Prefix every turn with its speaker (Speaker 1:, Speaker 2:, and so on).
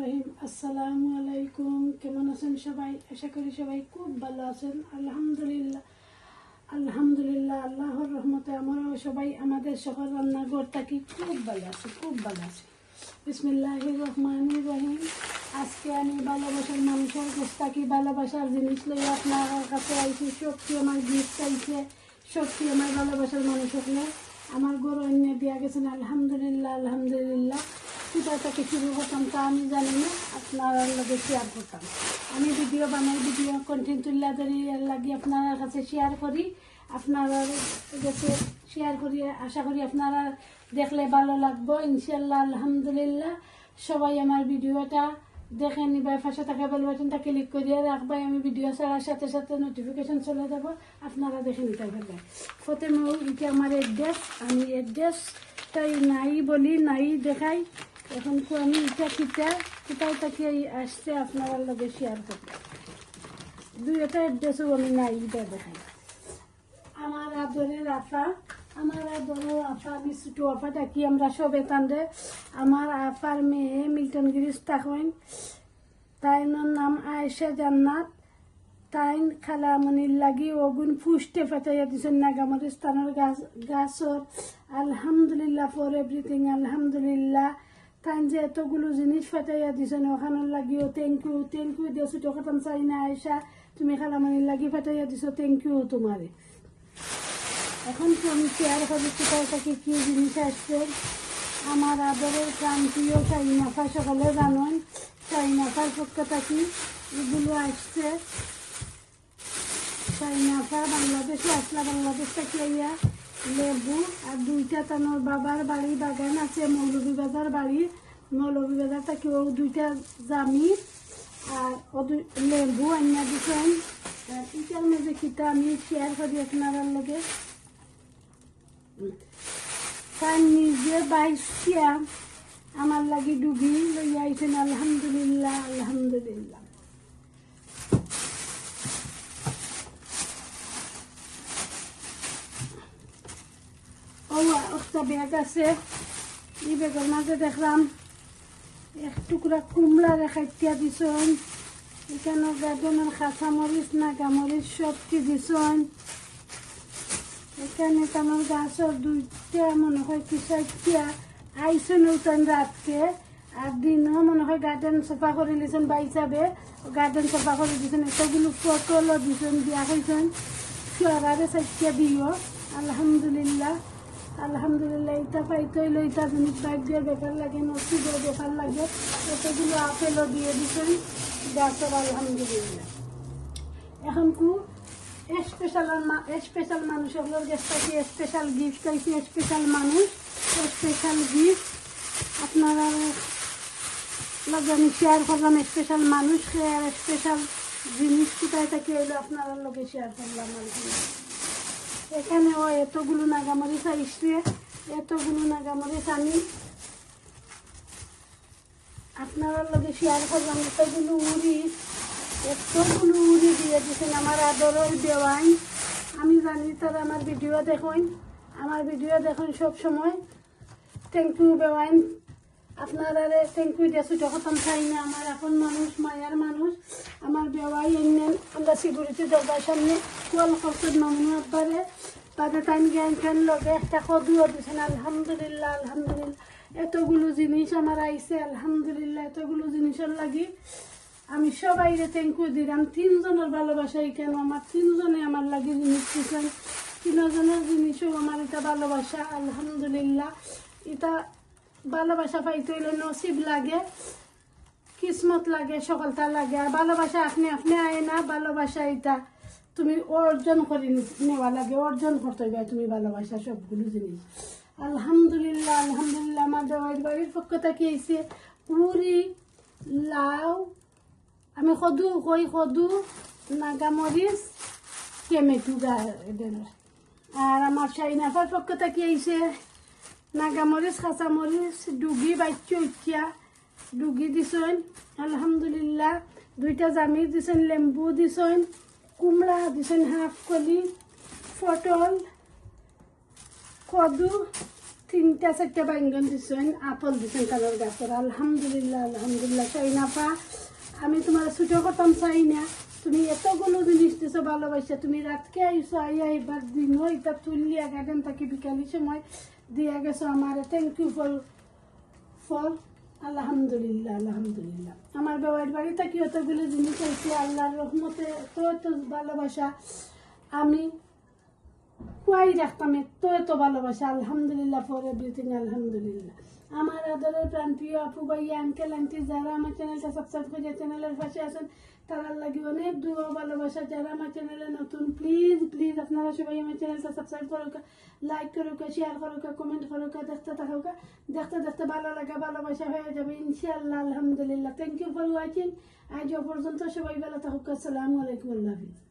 Speaker 1: রহিম। আসসালামু আলাইকুম। কেমন আছেন সবাই? সবাই খুব ভালো আছেন। আলহামদুলিল্লাহ। আলহামদুলিল্লাহ, আল্লাহর রহমতে সবাই আমাদের খুব ভালো আছি, খুব ভালো আছি। রহিম। আজকে আমি ভালোবাসার মানুষের ভালোবাসার জিনিস লই আপনার কাছে আইছি। আমার গিফট আইছে। শক্তি আমার ভালোবাসার মানুষ আমার গরু অন্য দিয়া গেছেন। আলহামদুলিল্লাহ আলহামদুলিল্লাহ। থেকে শুরু করতাম তা আমি জানি না, আপনার লগে শেয়ার করতাম। আমি ভিডিও বানাই ভিডিও কন্টেন্ট তুলে ধরি লাগি আপনার কাছে শেয়ার করি। আপনারা কাছে শেয়ার করি, আশা করি আপনারা দেখলে ভালো লাগবো। ইনশাল্লাহ আলহামদুলিল্লাহ। সবাই আমার ভিডিওটা দেখে নিবাই পাশে থাকা বেল বাটনটা ক্লিক করিয়ে রাখবাই আমি ভিডিও ছাড়ার সাথে সাথে নোটিফিকেশন চলে যাব, আপনারা দেখে নিতে পারবেন। প্রথমে এটা আমার অ্যাড্রেস আমি অ্যাড্রেসটাই নাই বলি, নাই দেখাই। এখন তো আমি এটা কিটা কোথাও থেকে আসছে আপনারা লগে শেয়ার করতে। দুই একটা অ্যাড্রেসও আমি নাই এটা দেখাই। আমার আদরের আফা আমার আদরের আফা আমি ছোটো আফা থাকি, আমরা সবে তান্ডে আমার আফার মেয়ে মিল্টন গিরিস থাকেন তাইনোর নাম আয়েশা জান্নাত। তাইন খালামনির লাগি ওগুন ফুষ্টে ফাটাইয়া দিছেন নাগামরি স্থানের গাছ গাছর। আলহামদুলিল্লাহ ফর এভরিথিং আলহামদুলিল্লাহ। তাইন যে এতগুলো জিনিস ফাটাইয়া দিছেন, ওখানের লাগিও থ্যাংক ইউ থ্যাংক ইউ দিয়েছ তো খতম চাই না আয়েশা তুমি খালামনির লাগি ফাটাইয়া দিছো থ্যাংক ইউ তোমারে। এখন তো আমি শেয়ার করি কোথাও থেকে, কী জিনিস আসছে? আমার আদরের প্রান্তীয় চাইনাফা সকলে জানেন চাইনাফার পক্ষ থাকি, এগুলো আসছে। চাইনাফা বাংলাদেশে, আসলা বাংলাদেশ থেকে ইয়া লেবু আর দুইটা তানোর বাবার বাড়ি, বাগান আছে মৌলভীবাজার বাড়ি। মৌলভীবাজার থেকে ও দুইটা জামি আর ও লেবু আনিয়া দিচ্ছেন আর এটার মধ্যে কিটা আমি শেয়ার করি আপনার লগে। তার নিজে বাইশিয়া আমার লাগি ডুবি লইয়া আইছেন, আলহামদুলিল্লাহ আলহামদুলিল্লাহ। একটা ব্যাগ আছে। দেখলাম এক টুকরা কুমড়া রেখাইতিয়া দিছন। এখানে গার্ডেনের কাঁচামরিচ, নাগামরিচ সব কি দিছন। এখানে তোমার গাছের দুইটা মনে হয় কি চারটা আইসন উঠান রাতকে। আর দিনও মনে হয় গার্ডেন সাফা করে দিয়েছেন বা হিসাবে গার্ডেন সাফা করে দিয়েছেন এতগুলো পটলও দিয়া হয়েছেন ফিয়ারারে চারটা দিও। আলহামদুলিল্লাহ। আলহামদুলিল্লাহ এটা পাইতে হইলে এটা জিনিস বাইক দিয়ে বেকার লাগে নসিবের বেকার লাগে। এতগুলো আপেলও দিয়ে দিয়েছেন গাছের আলহামদুলিল্লাহ। এখন কু স্পেশাল স্পেশাল মানুষের কাছ থেকে স্পেশাল গিফট আইছে স্পেশাল মানুষ স্পেশাল গিফট আপনারা লগে শেয়ার করলাম স্পেশাল মানুষ আর স্পেশাল জিনিস কোথায় থেকে এলো, আপনারা লগে শেয়ার করলাম আলহামদুলিল্লাহ। এখানেও এতগুলো নাগামরিচ আইসছে এতগুলো নাগামরিচ আমি আপনারা লগে শেয়ার করলাম। এতগুলো উড়ি এতগুলো উড়ি দিয়ে দিয়েছেন আমার আদরের দেওয়াই। আমি জানি তারা আমার ভিডিও দেখুন। আমার ভিডিও দেখুন সব সময় থ্যাংক ইউ বেওয়াইন আপনারা ইউ দিয়ে ছুটো খতম চাই না, আমার এখন মানুষ, মায়ার মানুষ, আমার বেওয়াই এমনি আমরা সিকিউরিটি দরকার সামনে মামুন আব্বারে তাদের টাইম জ্ঞান ফ্যান লগে একটা কদুও দিয়েছেন আলহামদুলিল্লাহ আলহামদুলিল্লাহ। এতগুলো জিনিস আমার আইছে, আলহামদুলিল্লাহ, এতগুলো জিনিসের লাগি আমি সবাইরে ইউ দিলাম। তিনজনের ভালোবাসা কেন? আমার তিনজনে আমার লাগে জিনিস দিচ্ছেন তিনজনের জিনিসও আমার এটা ভালোবাসা, আলহামদুলিল্লাহ। এটা ভালোবাসা পাইতে হইলে নসিব লাগে, কিসমত লাগে সকলটা লাগে। আর ভালোবাসা আপনি আপনি আয় না, ভালোবাসা এটা তুমি অর্জন করে নেওয়া লাগে। অর্জন করতে হবে তুমি ভালোবাসা সবগুলো জিনিস। আলহামদুলিল্লাহ আলহামদুলিল্লাহ, আমার দেওয়ার বাড়ির পক্ষ থেকে এসে পুরি, লাউ, আমি সদু কই সদু নাগামরিচ কেমেটু গার্ডেনের আর আমার চাইনাফার পক্ষ থেকে আইছে নাগামরিচ কাঁচামরিচ ডুগি বাচ্চ উঠিয়া ডুগি দিছেন আলহামদুলিল্লাহ দুইটা জামি দিছেন লেম্বু দিছেন কুমড়া দিছেন হাফ কলি পটল কদু তিনটা চারটা বাইঙ্গন দিছেন আপল দিছেন কালার গাছের আলহামদুলিল্লাহ আলহামদুলিল্লাহ চাই না পা আমি তোমার ছুটো করতাম চাই না তুমি এতগুলো জিনিস দিছো ভালোবাসা তুমি রাতকে আইসো আইয়া এবার দিন এটা তুলিয়া গার্ডেন থাকি বিকালি সময় দিয়া গেছো আমার থ্যাংক ইউ ফর ফর আলহামদুলিল্লাহ আলহামদুলিল্লাহ আমার বাবার বাড়িতে থাকি অতগুলো জিনিস আছে আল্লাহর রহমতে এত এত ভালোবাসা আমি কুয়াই রাখতাম এত এত ভালোবাসা আলহামদুলিল্লাহ ফর এভরিথিং আলহামদুলিল্লাহ আমার আদরের প্রাণ প্রিয় আপু ভাইয়া আঙ্কেল আন্টি যারা আমার চ্যানেলটা সাবস্ক্রাইব করে চ্যানেলের পাশে আছেন, তারার লাগে অনেক দূর ভালোবাসা। যারা আমার চ্যানেলে নতুন প্লিজ প্লিজ আপনারা সবাই আমার চ্যানেলটা সাবস্ক্রাইব করুক লাইক করুক শেয়ার করুক কমেন্ট করুক, দেখতে থাকুক। দেখতে দেখতে ভালো লাগে, ভালোবাসা হয়ে যাবে, ইনশাআল্লাহ, আলহামদুলিল্লাহ। থ্যাংক ইউ ফর ওয়াচিং আজ পর্যন্ত সবাই ভালো থাকুক। আসসালামু আলাইকুম, আল্লাহ হাফিজ।